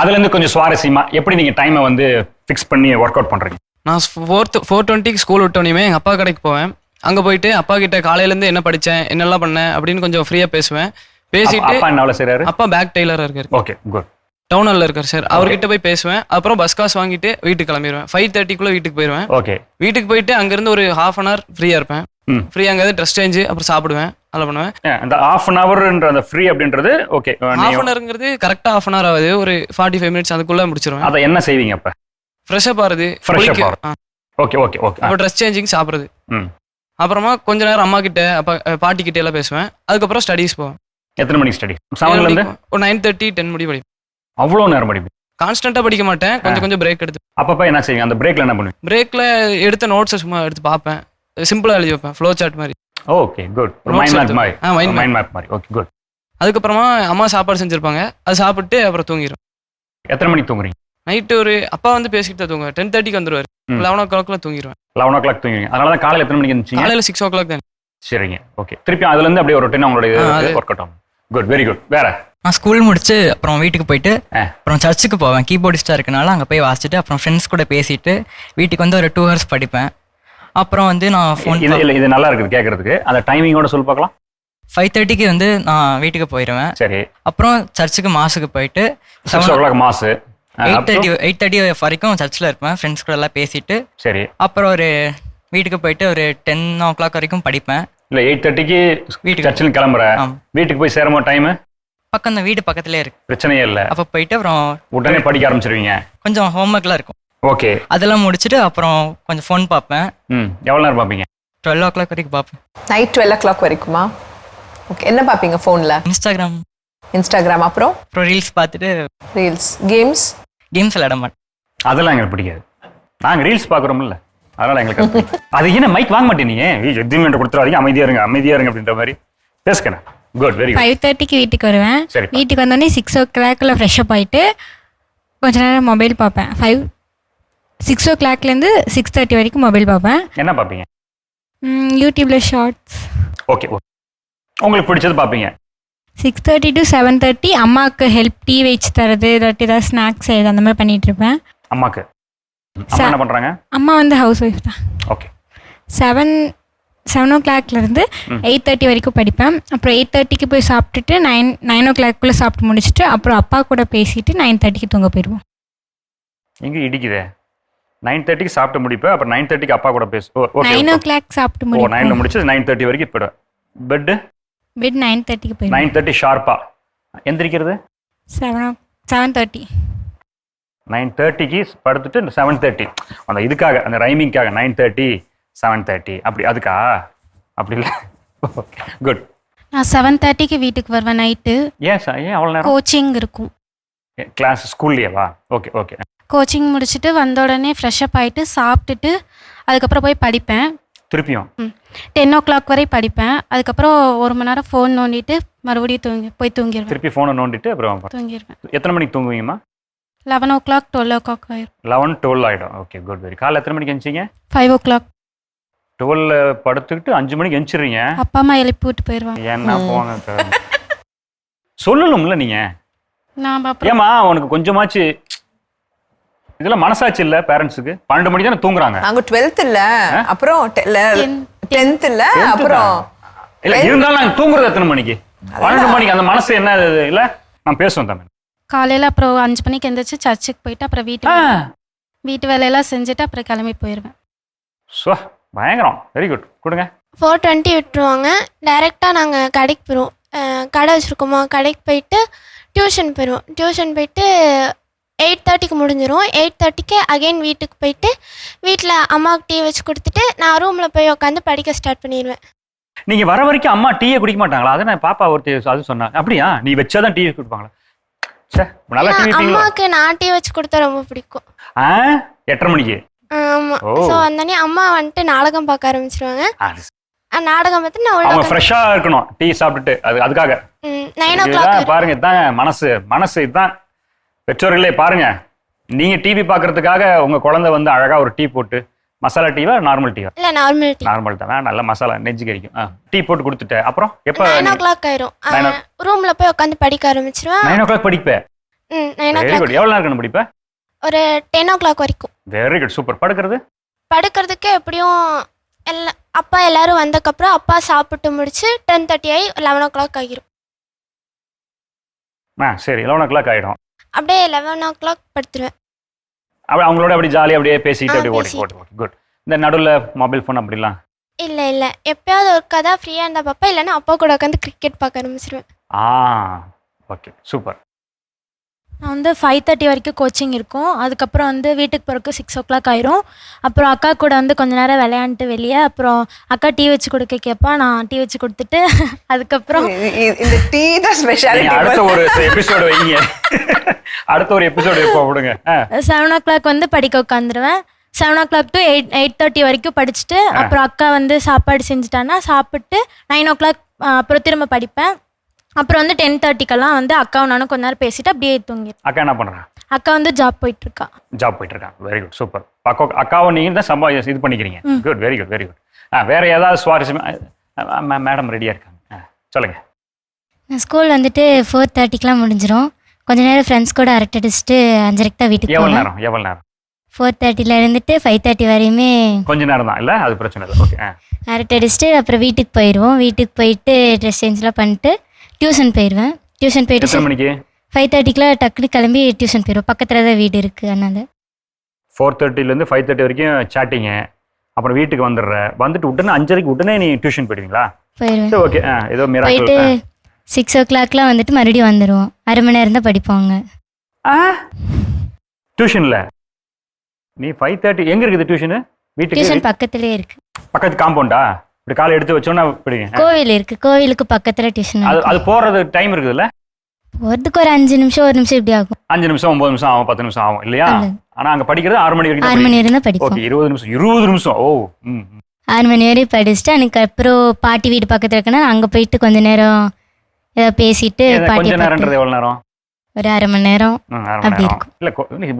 அதுல இருந்து கொஞ்சம் சுவாரஸ்யமா எப்படி நீங்க டைமை வந்து ஃபிக்ஸ் பண்ணி ஒர்க் அவுட் பண்றீங்க? நான் ஃபோர்த் ஃபோர் டுவெண்ட்டிக்கு ஸ்கூல் விட்டோனையுமே எங்கள் அப்பா கடைக்கு போவேன். அங்கே போயிட்டு அப்பா கிட்ட காலையிலேருந்து என்ன படித்தேன் என்னெல்லாம் பண்ணேன் அப்படின்னு கொஞ்சம் ஃப்ரீயாக பேசுவேன். பேசிட்டு அப்பா என்ன வேலை செய்றாரு? அப்பா பேக் டெய்லராக இருக்காரு. ஓகே குட் டவுன் ஹாலில் இருக்கார் சார் அவர்கிட்ட போய் பேசுவேன். அப்புறம் பஸ் காசு வாங்கிட்டு வீட்டுக்கு கிளம்பிடுவேன் ஃபைவ் தேர்ட்டிக்குள்ளே வீட்டுக்கு போயிடுவேன் ஓகே வீட்டுக்கு போயிட்டு அங்கேருந்து ஒரு ஹாஃப் அன் ஹவர் ஃப்ரீயாக இருப்பேன். ம். ஃப்ரீ அங்கே ட்ரெஸ் சேஞ்சு அப்புறம் சாப்பிடுவேன் அதெல்லாம் பண்ணுவேன். அந்த ஹாஃப் அன் ஹவர்ன்ற அந்த ஃப்ரீ அப்படின்றது ஓகே ஹாஃப் அன் ஹவருங்கிறது கரெக்டாக ஹாஃப் அன் ஹவர் ஆகுது ஒரு ஃபார்ட்டி ஃபைவ் மினிட்ஸ் அதுக்குள்ளே முடிச்சிருவேன். அதை என்ன செய்வீங்க அப்ப? ஃப்ரெஷ்ஷப் ஆகுது. ஓகே ஓகே ஓகே அப்புறம் ட்ரெஸ் சேஞ்சிங் சாப்பிட்றது. அப்புறமா கொஞ்ச நேரம் அம்மா கிட்ட அப்பா பாட்டி கிட்ட எல்லாம் பேசுவேன். அதுக்கப்புறம் ஸ்டடீஸ் போவேன். எத்தனை மணிக்கு ஸ்டடி செவன்ல இருந்து? ஒரு நைன் தேர்ட்டி டென் முடி படிப்பேன் அவ்வளோ நேரம் படிப்பீங்க கான்ஸ்டன்டா படிக்க மாட்டேன் கொஞ்சம் கொஞ்சம் பிரேக் எடுத்து அப்பப்ப என்ன செய்வீங்க? அந்த பிரேக்ல என்ன பண்ணுவீங்க? பிரேக்ல எடுத்த நோட்ஸை சும்மா எடுத்து பார்ப்பேன். சிம்பிளா எழுதி வைப்பேன். ஃப்ளோ சார்ட் மாதிரி ஓகே குட் மைண்ட் மேப் மாதிரி. ஆ, mind map. மைண்ட் மேப் மாதிரி. ஓகே குட் அதுக்கப்புறமா அம்மா சாப்பாடு செஞ்சிருப்பாங்க. அது சாப்பிட்டு அப்புறம் தூங்கிடும் எத்தனை மணிக்கு தூங்குறீங்க? நைட்டு ஒரு அப்பா வந்து பேசிட்டு தான் தூங்குவேன் டென் தேர்ட்டிக்கு வந்துருவாரு. லெவன் ஓ கிளாக்ல தூங்கிடுவேன் லெவன் ஓ கிளாக் தூங்குவீங்க அதனால தான் காலையில் எத்தனை மணிக்கு இருந்துச்சிங்க காலையில சிக்ஸ் ஓ கிளாக் தான். சரிங்க. ஓகே திருப்பி அதுல இருந்து அப்படியே ஒரு ரொட்டீன் உங்களுடைய ஒர்க் அவுட் ஆகும். குட் வெரி குட் வேற? நான் ஸ்கூல் முடிச்சு அப்புறம் வீட்டுக்கு போயிட்டு. அப்புறம் சர்ச்சுக்கு போவேன். கீபோர்டிஸ்டாக இருக்கனால அங்கே போய் வாசிச்சுட்டு அப்புறம் ஃப்ரெண்ட்ஸ் கூட பேசிட்டு வீட்டுக்கு வந்து ஒரு டூ ஹவர்ஸ் படிப்பேன். அப்புறம் வந்து நான் ஃபோன் இது இல்ல இது நல்லா இருக்குது கேட்கறதுக்கு. அந்த டைமிங்கோட சொல்லி பார்க்கலாம். ஃபைவ் தேர்ட்டிக்கு வந்து நான் வீட்டுக்கு போயிடுவேன் சரி. அப்புறம் சர்ச்சுக்கு மாசுக்கு போயிட்டு six o'clock mass. Eight thirty eight thirty வரைக்கும் சர்ச்சில் இருப்பேன். ஃப்ரெண்ட்ஸ் கூட எல்லாம் பேசிட்டு சரி. அப்புறம் ஒரு வீட்டுக்கு போயிட்டு ஒரு டென் ஓ கிளாக் வரைக்கும் படிப்பேன். இல்ல எயிட் தேர்ட்டிக்கு வீட்டுக்கு. சர்ச்சில் கிளம்புற ஆமா. வீட்டுக்கு போய் சேருமோ டைம் பக்கம் தான் வீடு பக்கத்துலேயே இருக்கு. பிரச்சனையே இல்லை. அப்போ போயிட்டு அப்புறம் உடனே படிக்க ஆரம்பிச்சிருவீங்க. கொஞ்சம் ஹோம்ஒர்க்லாம் இருக்கும். ஓகே. அதெல்லாம் முடிச்சுட்டு அப்புறம் கொஞ்சம் ஃபோன் பார்ப்பேன். ம் எவ்வளோ நேரம் பார்ப்பீங்க? டுவெல் ஓ கிளாக் வரைக்கும் பார்ப்பேன். நைட் டுவெல் ஓ கிளாக் வரைக்குமா? ஓகே என்ன பார்ப்பீங்க ஃபோனில் இன்ஸ்டாகிராம் இன்ஸ்டாகிராம் அப்புறம்? அப்புறம் ரீல்ஸ் பார்த்துட்டு ரீல்ஸ் கேம்ஸ் கேம்ஸ் விளையாட மாட்டேன். அதெல்லாம் எங்களுக்கு பிடிக்காது. நாங்க ரீல்ஸ் பார்க்குறோம்ல. அதனால எங்களுக்கு அது என்ன மைக் வாங்க மாட்டேனீங்க எதுவுமே கொடுத்துறாதீங்க அமைதியா இருங்க அமைதியா இருங்க அப்படின்ற மாதிரி பேசுகிறேன் குட் வெரி குட் ஃபைவ் தேர்ட்டிக்கு வீட்டுக்கு வருவேன். வீட்டுக்கு வந்தோடனே சிக்ஸ் ஓ கிளாக்கில் ஃப்ரெஷ்அப் ஆகிட்டு கொஞ்ச நேரம் மொபைல் பார்ப்பேன். ஃபைவ் சிக்ஸ் ஓ கிளாக்லேருந்து சிக்ஸ் தேர்ட்டி வரைக்கும் மொபைல் பார்ப்பேன். என்ன பார்ப்பீங்க? ம், யூடியூப்ல ஷார்ட்ஸ் ஓகே உங்களுக்கு பிடிச்சது பார்ப்பீங்க. Six thirty to seven thirty அம்மாவுக்கு ஹெல்ப் டீ வச்சு தரது இல்லாட்டி ஏதாவது ஸ்நாக்ஸ் செய்யுது அந்த மாதிரி பண்ணிட்டு இருப்பேன். அம்மாக்கு? அம்மா என்ன பண்றாங்க? அம்மா வந்து ஹவுஸ் ஒய்ஃப் தான். ஓகே செவன் செவன் ஓ கிளாக்லேருந்து எயிட் தேர்ட்டி வரைக்கும் படிப்பேன். அப்புறம் எயிட் தேர்ட்டிக்கு போய் சாப்பிட்டுட்டு நைன் நைன் ஓ கிளாக்குள்ளே சாப்பிட்டு முடிச்சுட்டு அப்புறம் அப்பா கூட பேசிட்டு நைன் தேர்ட்டிக்கு தூங்க போயிடுவோம். எங்க இடிக்குதே? நைன் தேர்ட்டிக்கு சாப்பிட்டு முடிப்பேன். அப்புறம் நைன் தேர்ட்டிக்கு அப்பா கூட பேசு நைன் ஓ கிளாக் சாப்பிட்டு ஓ நைன்ல முடிச்சு நைன் தேர்ட்டி வரைக்கும் போயிடுவேன். பெட்டு? பெட் நைன் தேர்ட்டிக்கு போயிடுவோம் நைன் தேர்ட்டி ஷார்ப்பா. எந்திரிக்கிறது? Seven seven thirty. நைன் தேர்ட்டிக்கு படுத்துட்டு செவன் தேர்ட்டி. அந்த இதுக்காக அந்த ரைமிங்காக நைன் தேர்ட்டி செவன் தேர்ட்டி. அப்படி அதுக்கா? அப்படி இல்லை. குட். நான் செவன் தேர்ட்டிக்கு வீட்டுக்கு வருவேன் நைட்டு. ஏன் சார் ஏன் அவ்வளோ நேரம்? கோச்சிங் இருக்கும். கிளாஸ் ஸ்கூல்லையேவா ஓகே ஓகே கோச்சிங் முடிச்சுட்டு வந்த உடனே ஃப்ரெஷ்அப் ஆகிட்டு சாப்பிட்டுட்டு அதுக்கப்புறம் போய் படிப்பேன். திருப்பியும்? டென் ஓ கிளாக் வரை படிப்பேன். அதுக்கப்புறம் ஒரு மணி நேரம் ஃபோன் நோண்டிட்டு மறுபடியும் தூங்கி போய் தூங்கிடுவேன் திருப்பி ஃபோனை நோண்டிட்டு அப்புறம் தூங்கிடுவேன் எத்தனை மணிக்கு தூங்குவீங்கம்மா? Eleven o'clock twelve o'clock ஆயிரும். லெவன் டுவெல் ஆகிடும் ஓகே குட் வெரி காலைல எத்தனை மணிக்கு எந்திச்சிங்க ஃபைவ் ஓ கிளாக் டுவெல்ல படுத்துக்கிட்டு அஞ்சு மணிக்கு எந்திரிச்சிடுறீங்க. அப்பா அம்மா எழுப்பி விட்டு போயிடுவாங்க. ஏன்னா சார் சொல்லணும்ல நீங்க. நான் ஏமா உனக்கு கொஞ்சமாச்சு இதெல்லாம் மனசாட்சி இல்ல பேரண்ட்ஸுக்கு பன்னெண்டு மணிக்கு தானே தூங்குறாங்க. நாங்க டுவெல்த் இல்ல அப்புறம் டென்த் இல்ல அப்புறம் இல்ல இருந்தாலும் நாங்க தூங்குறது எத்தனை மணிக்கு? பன்னெண்டு மணிக்கு அந்த மனசு என்ன இது இல்ல நான் பேசுவேன் தமிழ் காலையில் அப்புறம் அஞ்சு மணிக்கு எந்திரிச்சு சர்ச்சுக்கு போயிட்டு அப்புறம் வீட்டு வீட்டு வேலையெல்லாம் செஞ்சுட்டு அப்புறம் கிளம்பி போயிடுவேன் ஸோ பயங்கரம். வெரி குட் கொடுங்க. ஃபோர் டுவெண்ட்டி விட்டுருவாங்க. டைரெக்டாக நாங்கள் கடைக்கு போயிடுவோம் கடை வச்சுருக்கோமா? கடைக்கு போயிட்டு டியூஷன் போயிடுவோம். டியூஷன் போயிட்டு எயிட் தேர்ட்டிக்கு முடிஞ்சிரும். எயிட் தேர்ட்டிக்கு அகைன் வீட்டுக்கு போயிட்டு வீட்டில் அம்மாவுக்கு டீ வச்சு கொடுத்துட்டு நான் ரூமில் போய் உட்காந்து படிக்க ஸ்டார்ட் பண்ணிடுவேன் நீங்க வர வரைக்கும் அம்மா டீயே குடிக்க மாட்டாங்களா? அதை நான் பாப்பா ஒருத்தி அது சொன்னா. அப்படியா? நீ வச்சாதான் டீ குடிப்பாங்களா? சே நல்லா டீ ஏன்னா வைப்பீங்களா? அம்மாவுக்கு நான் டீ வச்சு கொடுத்தா ரொம்ப பிடிக்கும். எட்டரை மணிக்கு? ஓ. ஸோ அந்தனே அம்மா வந்துட்டு நாடகம் பார்க்க ஆரம்பிச்சிருவாங்க. நாடகம் பார்த்து நான் அவங்க ஃப்ரெஷ்ஷா இருக்கணும். டீ சாப்பிட்டுட்டு. அது அதுக்காக. இதுதான் பாருங்க இதுதான் மனசு. மனசு இதுதான். பெற்றோர்களே பாருங்க. நீங்க டிவி பார்க்கறதுக்காக உங்க குழந்தை வந்து அழகா ஒரு டீ போட்டு மசாலா டீவா நார்மல் டீவா? இல்லை நார்மல் டீ. நார்மல் தான். நல்ல மசாலா நெஞ்சு கறிக்கும் டீ போட்டு கொடுத்துட்டு அப்புறம் எப்போ நைன் ஓ கிளாக் ஆயிரும். Nine o- ரூமில் போய் உட்காந்து படிக்க ஆரம்பிச்சிருவேன். நைன் ஓ கிளாக் படிப்பேன் ம் nine o very clock good எவ்வளோ நேரம் படிப்ப? ஒரு டென் ஓ கிளாக் வரைக்கும். வெரி குட் சூப்பர் படுக்கிறது? படுக்கிறதுக்கு எப்படியும் எல்லா அப்பா எல்லாரும் வந்தக்கப்புறம் அப்பா சாப்பிட்டு முடிச்சு டென் தேர்ட்டி ஆகி லெவன் ஓ கிளாக் ஆகிரும். ஆ சரி லெவன் ஓ கிளாக் ஆகிடும் அப்படியே லெவன் ஓ கிளாக் படுத்துருவேன். அப்படி அவங்களோட அப்படி ஜாலியாக அப்படியே பேசிட்டு ஆ, அப்படியே ஓடி பேசிட்டு. ஓடி ஓடி. குட் இந்த நடுவில் மொபைல் ஃபோன் அப்படிலாம்? இல்லை இல்லை. எப்பயாவது ஒரு கதை ஃப்ரீயாக இருந்தால் பார்ப்பேன் இல்லைன்னா அப்பா கூட உட்காந்து கிரிக்கெட் பார்க்க ஆரம்பிச்சிருவேன். ஆ ஓகே சூப்பர் நான் வந்து ஃபைவ் தேர்ட்டி வரைக்கும் கோச்சிங் இருக்கும். அதுக்கப்புறம் வந்து வீட்டுக்கு போகிறக்கு சிக்ஸ் ஓ கிளாக் ஆயிரும். அப்புறம் அக்கா கூட வந்து கொஞ்ச நேரம் விளையாண்டுட்டு வெளியே அப்புறம் அக்கா டீ வச்சு கொடுக்க கேட்பா நான் டீ வச்சு கொடுத்துட்டு அதுக்கப்புறம் இந்த டீ தான் நீங்க அடுத்த ஸ்பெஷாலிட்டி ஒரு எபிசோடு வைங்க. அடுத்த ஒரு எபிசோடு எப்போ விடுங்க. செவன் ஓ கிளாக் வந்து படிக்க உட்காந்துருவேன். Seven o'clock to eight eight thirty வரைக்கும் படிச்சுட்டு அப்புறம் அக்கா வந்து சாப்பாடு செஞ்சுட்டான்னா சாப்பிட்டு நைன் ஓ கிளாக் அப்புறம் திரும்ப படிப்பேன். அப்புறம் வந்து டென் தேர்ட்டிக்கெல்லாம் வந்து அக்காவும் நானும் கொஞ்ச நேரம் பேசிட்டு அப்படியே தூங்கிடுவேன் அக்கா என்ன பண்றா? அக்கா வந்து ஜாப் போயிட்டு இருக்கா ஜாப் போயிட்டு இருக்காங்க வெரி குட் சூப்பர் அக்கா அக்காவை நீங்க தான் சம்பா இது பண்ணிக்கிறீங்க. Good very good very good ஆ வேற ஏதாவது சுவாரஸ்யமா மேடம் ரெடியா இருக்காங்க. ஆ, சொல்லுங்க. நான் ஸ்கூல் வந்துட்டு ஃபோர் தேர்ட்டிக்கெலாம் முடிஞ்சிரும். கொஞ்ச நேரம் ஃப்ரெண்ட்ஸ் கூட அரட்டை அடிச்சுட்டு அஞ்சரைக்கு தான் வீட்டுக்கு எவ்வளவு போவேன். நேரம் எவ்வளவு நேரம்? ஃபோர் தேர்ட்டியில் இருந்துட்டு ஃபைவ் தேர்ட்டி வரையுமே கொஞ்ச நேரம் தான் இல்ல? அது பிரச்சனை இல்லை. ஓகே அரட்டை அடிச்சுட்டு அப்புறம் வீட்டுக்கு போயிடுவோம் வீட்டுக்கு போயிட்டு ட்ரெஸ் சேஞ்ச்லாம் பண்ணிட்டு டியூஷன் போயிடுவேன் டியூஷன் போயிட்டு மணிக்கு? ஃபைவ் தேர்ட்டிக்கெலாம் டக்குனு கிளம்பி டியூஷன் போயிடுவோம் பக்கத்தில் தான் வீடு இருக்குது அதனால். ஃபோர் தேர்ட்டிலேருந்து ஃபைவ் தேர்ட்டி வரைக்கும் சாட்டிங்க அப்புறம் வீட்டுக்கு வந்துடுற. வந்துட்டு உடனே அஞ்சரைக்கு உடனே நீ டியூஷன் போயிடுவீங்களா? போயிடுவேன் ஓகே ஆ ஏதோ போயிட்டு சிக்ஸ் ஓ கிளாக்லாம் வந்துட்டு மறுபடியும் வந்துடுவோம் அரை மணி நேரம் தான் படிப்போங்க. டியூஷன்ல நீ ஃபைவ் தேர்ட்டி எங்க இருக்குது டியூஷனு வீட்டுக்கு? டியூஷன் பக்கத்துலேயே இருக்குது பக்கத்து காம்பவுண்டா இப்படி காலை எடுத்து வச்சோன்னா பிடிங்க கோவில் இருக்குது கோவிலுக்கு பக்கத்தில் டியூஷன் அது அது போறது டைம் இருக்குதுல்ல? போகிறதுக்கு ஒரு அஞ்சு நிமிஷம் ஒரு நிமிஷம் இப்படி ஆகும். அஞ்சு நிமிஷம் ஒன்பது நிமிஷம் ஆகும் பத்து நிமிஷம் ஆகும் இல்லையா. ஆனா அங்க படிக்கிறது ஆறு மணி வரைக்கும் ஆறு மணி வரையும் தான் படிப்போம் ஓகே இருபது நிமிஷம் இருபது நிமிஷம். ஓ. ஆறு மணி வரையும் படிச்சுட்டு அதுக்கப்புறம் பாட்டி வீடு பக்கத்தில் இருக்குன்னா அங்கே போயிட்டு கொஞ்ச நேரம் ஏதாவது பேசிட்டு கொஞ்ச நேரம்ன்றது எவ்வளவு நேரம்? ஒரு அரை மணி நேரம் அப்படி இருக்கும். இல்ல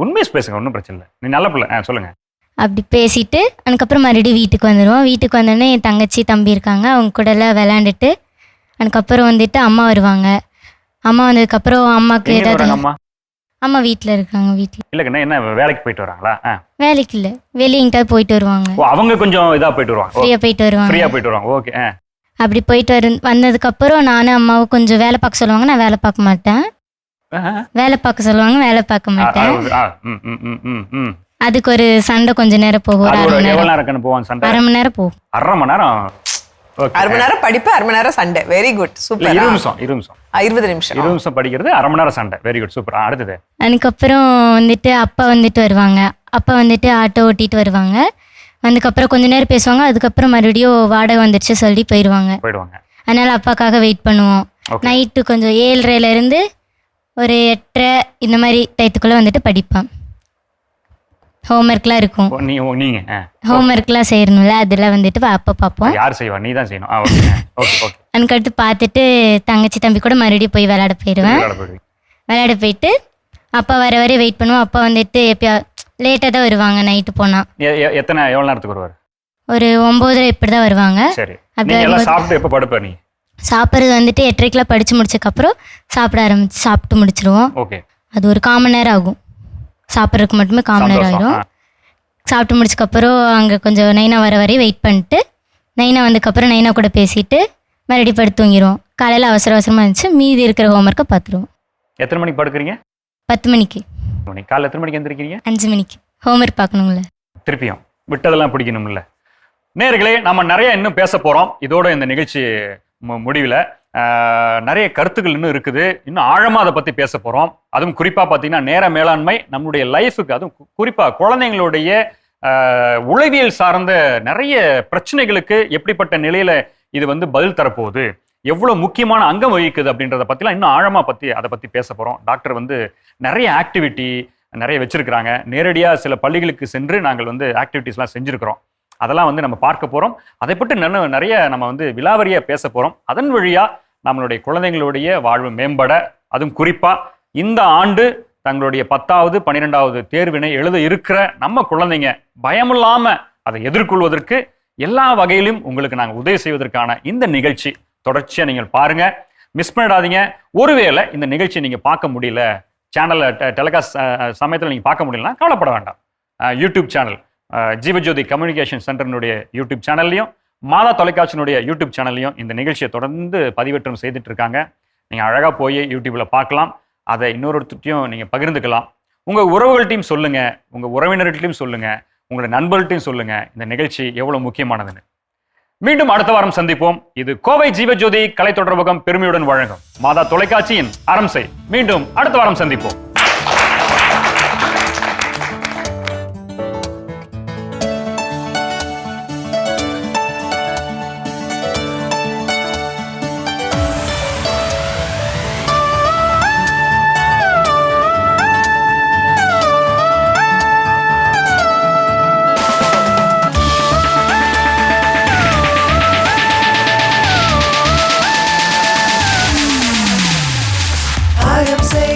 உண்மையை பேசுங்க ஒன்றும் பிரச்சனை இல்லை. நீ நல்ல பிள்ளை. சொல்லுங்க. அப்படி பேசிட்டு அதுக்கப்புறம் மறுபடியும் வீட்டுக்கு வந்துடுவோம் வீட்டுக்கு வந்தோடனே என் தங்கச்சி தம்பி இருக்காங்க. அவங்க கூட எல்லாம் விளாண்டுட்டு அதுக்கப்புறம் வந்துட்டு அம்மா வருவாங்க. அம்மா வந்ததுக்கப்புறம் அம்மாவுக்கு ஏதாவது அம்மா? வீட்டில் இருக்காங்க வீட்டில் இல்லைங்கண்ணா என்ன வேலைக்கு போயிட்டு வராங்களா. வேலைக்கு இல்லை. வெளியே எங்கிட்ட போயிட்டு வருவாங்க. அவங்க கொஞ்சம் இதா போயிட்டு வருவாங்க. ஃப்ரீயாக போயிட்டு வருவாங்க. ஃப்ரீயா போயிட்டு வருவாங்க. ஓகே அப்படி போயிட்டு வரு வந்ததுக்கப்புறம் நானும் அம்மாவும் கொஞ்சம் வேலை பார்க்க சொல்லுவாங்க. நான் வேலை பார்க்க மாட்டேன். வேலை பார்க்க சொல்லுவாங்க வேலை பார்க்க மாட்டேன். அதுக்கு ஒரு சண்டை கொஞ்ச நேரம் போகும். ஒரு அது அரை மணி எவ்வளவு நேரம். நேரம் கண்ணு போவாங்க சண்டை? அரை மணி நேரம் போகும். அரை மணி நேரம்? ஓகே அரை மணி நேரம் படிப்பு அரை மணி நேரம் சண்டே. வெரி குட் இல்ல சூப்பர் இருபது நிமிஷம் இருபது நிமிஷம். இருபது நிமிஷம். இருபது நிமிஷம் படிக்கிறது அரை மணி நேரம் சண்டை. வெரி குட் சூப்பர் அடுத்தது? அதுக்கப்புறம் வந்துட்டு அப்பா வந்துட்டு வருவாங்க. அப்பா வந்துட்டு ஆட்டோ ஓட்டிட்டு வருவாங்க. அதுக்கப்புறம் கொஞ்ச நேரம் பேசுவாங்க. அதுக்கப்புறம் மறுபடியும் வாடகை வந்துடுச்சு சொல்லி போயிடுவாங்க. போயிடுவாங்க. அதனால அப்பாக்காக வெயிட் பண்ணுவோம். Okay. நைட்டு கொஞ்சம் ஏழ்ரைல இருந்து ஒரு எட்டரை இந்த மாதிரி டயத்துக்குள்ளே வந்துட்டு படிப்பேன். ஹோம்ஒர்க்லாம் இருக்கும். ஓ, நீ ஓ, நீங்க ஆ. ஹோம்ஒர்க்லாம் செய்யணும்ல அதெல்லாம் வந்துட்டு அப்போ பார்ப்போம் யார் செய்வா? நீ தான் செய்யணும். ஆ, ஓகே ஓகே ஓகே. அதுக்கடுத்து பார்த்துட்டு தங்கச்சி தம்பி கூட மறுபடியும் போய் விளையாட போயிடுவேன். விளையாட போயிடுவீங்க. விளையாட போயிட்டு அப்பா வர வரை வெயிட் பண்ணுவோம். அப்பா வந்துட்டு எப்பயா லேட்டாக தான் வருவாங்க நைட்டு போனால் எ- எ- எத்தனை எவ்வளவு நேரத்துக்கு வருவார்? ஒரு ஒம்போதரை இப்படி தான் வருவாங்க. சரி. அப்படி நீங்க எல்லாம் வரும்போது- சாப்பிட்டு எப்போ படுப்ப நீ? சாப்பிட்றது வந்துட்டு எட்டரைக்கெலாம் படித்து முடிச்சதுக்கப்புறம் சாப்பிட ஆரம்பிச்சு சாப்பிட்டு முடிச்சிருவோம். ஓகே. அது ஒரு கால் மணி நேரம் ஆகும். சாப்பிட்றதுக்கு மட்டுமே சந்தோஷம். ஆயிரும். சாப்பிட்டு முடிச்சதுக்கப்புறம் அங்கே கொஞ்சம் நைனா வர வரையும் வெயிட் பண்ணிட்டு நைனா வந்ததுக்கப்புறம் நைனா கூட பேசிட்டு மறுபடியும் படுத்து தூங்கிடுவோம் காலையில் அவசர அவசரமாக இருந்துச்சு. மீதி இருக்கிற ஹோம்ஒர்க்கை பார்த்துருவோம். எத்தனை மணிக்கு படுக்கிறீங்க? பத்து மணிக்கு. மணி காலைல எத்தனை மணிக்கு எந்திரிக்கிறீங்க? அஞ்சு மணிக்கு. ஹோம்ஒர்க் பார்க்கணுங்கள திருப்பியும். விட்டதெல்லாம் பிடிக்கணும்ல. நேர்களே நம்ம நிறைய இன்னும் பேச போறோம். இதோட இந்த நிகழ்ச்சி முடிவுல. நிறைய கருத்துக்கள் இன்னும் இருக்குது. இன்னும் ஆழமாக அதை பற்றி பேச போகிறோம் அதுவும் குறிப்பாக பார்த்தீங்கன்னா நேர மேலாண்மை நம்முடைய லைஃபுக்கு அதுவும் குறிப்பாக குழந்தைங்களுடைய உளவியல் சார்ந்த நிறைய பிரச்சனைகளுக்கு எப்படிப்பட்ட நிலையில இது வந்து பதில் தரப்போகுது? எவ்வளோ முக்கியமான அங்கம் வகிக்குது அப்படின்றத பற்றிலாம் இன்னும் ஆழமாக பற்றி அதை பற்றி பேச போகிறோம் டாக்டர் வந்து நிறைய ஆக்டிவிட்டி நிறைய வச்சுருக்கிறாங்க. நேரடியாக சில பள்ளிகளுக்கு சென்று நாங்கள் வந்து ஆக்டிவிட்டீஸ்லாம் செஞ்சுருக்கிறோம். அதெல்லாம் வந்து நம்ம பார்க்க போகிறோம் அதை பற்றி நன்ன- நிறைய நம்ம வந்து விலாவரியாக பேச போகிறோம் அதன் வழியாக நம்மளுடைய குழந்தைங்களுடைய வாழ்வு மேம்பட அதுவும் குறிப்பாக இந்த ஆண்டு தங்களுடைய பத்தாவது பன்னிரெண்டாவது தேர்வினை எழுத இருக்கிற நம்ம குழந்தைங்க பயமில்லாமல் அதை எதிர்கொள்வதற்கு எல்லா வகையிலும் உங்களுக்கு நாங்கள் உதவி செய்வதற்கான இந்த நிகழ்ச்சி தொடர்ச்சியாக நீங்கள் பாருங்கள் மிஸ் பண்ணிடாதீங்க. ஒருவேளை இந்த நிகழ்ச்சியை நீங்கள் பார்க்க முடியல சேனலில் டெலிகாஸ்ட் சமயத்தில் நீங்கள் பார்க்க முடியலன்னா கவலைப்பட வேண்டாம். யூடியூப் சேனல் ஜீவஜோதி கம்யூனிகேஷன் சென்டரினுடைய யூடியூப் சேனல்லையும் மாதா தொலைக்காட்சியினுடைய யூடியூப் சேனல்லையும் இந்த நிகழ்ச்சியை தொடர்ந்து பதிவேற்றம் செய்துட்டு இருக்காங்க நீங்கள் அழகாக போய் யூடியூப்பில் பார்க்கலாம். அதை இன்னொருத்தையும் நீங்கள் பகிர்ந்துக்கலாம். உங்கள் உறவுகள்ட்டையும் சொல்லுங்கள் உங்கள் உறவினர்கள்ட்டையும் சொல்லுங்கள் உங்களோட நண்பர்கள்ட்டையும் சொல்லுங்கள் இந்த நிகழ்ச்சி எவ்வளோ முக்கியமானதுன்னு. மீண்டும் அடுத்த வாரம் சந்திப்போம். இது கோவை ஜீவஜோதி கலை தொடர்பகம் பெருமையுடன் வழங்கும் மாதா தொலைக்காட்சியின் அரம்சை மீண்டும் அடுத்த வாரம் சந்திப்போம். I am safe.